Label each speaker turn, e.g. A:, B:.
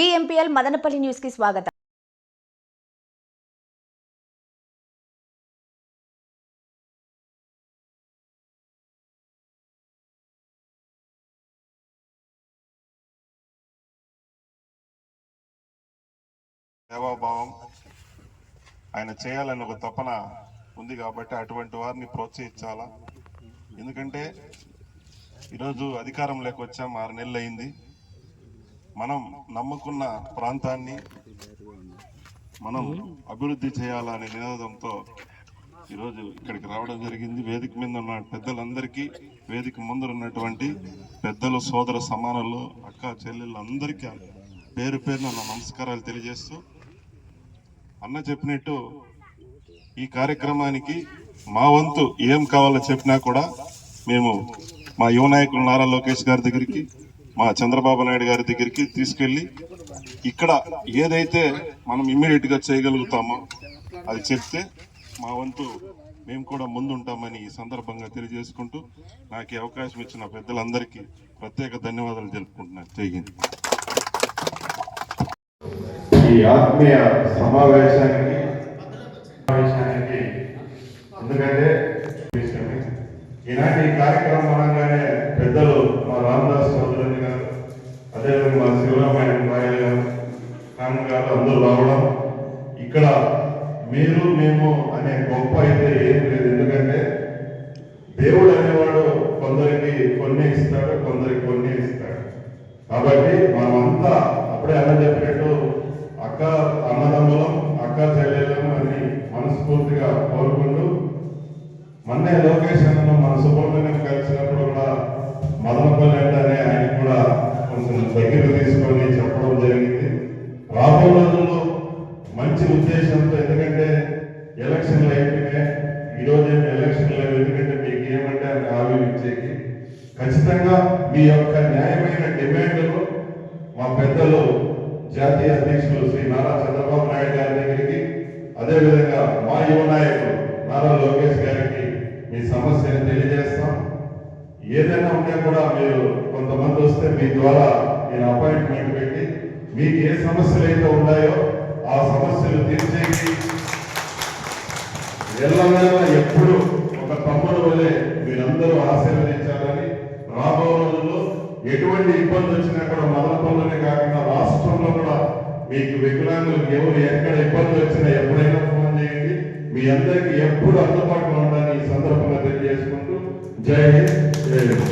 A: DMPL Madanapalle న్యూస్కి స్వాగతం.
B: సేవాభావం ఆయన చేయాలని ఒక తపన ఉంది కాబట్టి అటువంటి వారిని ప్రోత్సహించాలా? ఎందుకంటే ఈరోజు అధికారంలోకి వచ్చాం ఆరు నెలలు అయింది మనం నమ్ముకున్న ప్రాంతాన్ని మనం అభివృద్ధి చేయాలనే నినాదంతో ఈరోజు ఇక్కడికి రావడం జరిగింది. వేదిక మీద ఉన్న పెద్దలందరికీ వేదిక ముందు ఉన్నటువంటి పెద్దలు సోదర సమానులు అక్క చెల్లెళ్ళు అందరికీ పేరు పేరున నా నమస్కారాలు తెలియజేస్తూ అన్న చెప్పినట్టు ఈ కార్యక్రమానికి మా వంతు ఏం కావాలో చెప్పినా కూడా మేము మా యువ నాయకులు నారా లోకేష్ గారి దగ్గరికి మా చంద్రబాబు నాయుడు గారి దగ్గరికి తీసుకెళ్ళి ఇక్కడ ఏదైతే మనం ఇమ్మీడియట్గా చేయగలుగుతామో అది చెప్తే మా వంతు మేము కూడా ముందుంటామని ఈ సందర్భంగా తెలియజేసుకుంటూ నాకు అవకాశం ఇచ్చిన పెద్దలందరికీ ప్రత్యేక ధన్యవాదాలు తెలుపుకుంటున్నాను. జరిగింది
C: ఈ ఆత్మీయ సమావేశానికి సమావేశానికి ఎందుకంటే ఈనాటి కార్యక్రమం అనగానే రామదాస్ గారు అదేవిధంగా మా శివరామాయణ రాయలు గారు కామన్ గారు అందరూ రావడం. ఇక్కడ మీరు మేము అనే గొప్ప అయితే ఏం లేదు. ఎందుకంటే దేవుడు అనేవాడు కొందరికి కొన్ని ఇస్తాడు కొందరికి కొన్ని ఇస్తాడు. కాబట్టి మనమంతా అప్పుడే అన్న చెప్పినట్టు అక్క అన్నదమ్ములం అక్క చెల్లెలం అని మనస్ఫూర్తిగా కోరుకుంటూ మొన్నే లోకేష్ అన్న మన ఎందుకంటే ఈరోజు ఈ రోజు ఏమి ఎలక్షన్ లేవు ఎందుకంటే మీకు ఏమంటే అని హామీ ఇచ్చేకి. ఖచ్చితంగా మీ యొక్క న్యాయమైన డిమాండ్లు మా పెద్దలు జాతీయ అధ్యక్షులు శ్రీ నారా చంద్రబాబు నాయుడు గారి దగ్గరికి అదేవిధంగా మా యువ నాయకులు నారా లోకేష్ గారికి మీ సమస్యను తెలియజేస్తాం. ఏదైనా ఉంటే కూడా మీరు కొంతమంది వస్తే మీ ద్వారా నేను అపాయింట్మెంట్ పెట్టి మీకు ఏ సమస్యలు అయితే ఉన్నాయో ఆ సమస్యలు తీర్చేకి ఎల్లవేళ ఎప్పుడు ఒక తమ్ముడు వలె మీరందరూ ఆశీర్వదించాలని రాబో రోజుల్లో ఎటువంటి ఇబ్బంది వచ్చినా కూడా మదనపల్లినే కాకుండా రాష్ట్రంలో కూడా మీకు వికలాంగులకు ఎవరు ఎక్కడ ఇబ్బంది వచ్చినా ఎప్పుడైనా ఫోన్ చేయండి. మీ అందరికీ ఎప్పుడు అందుబాటులో ఉండాలని ఈ సందర్భంగా తెలియజేసుకుంటూ జై హింద్ జై హింద్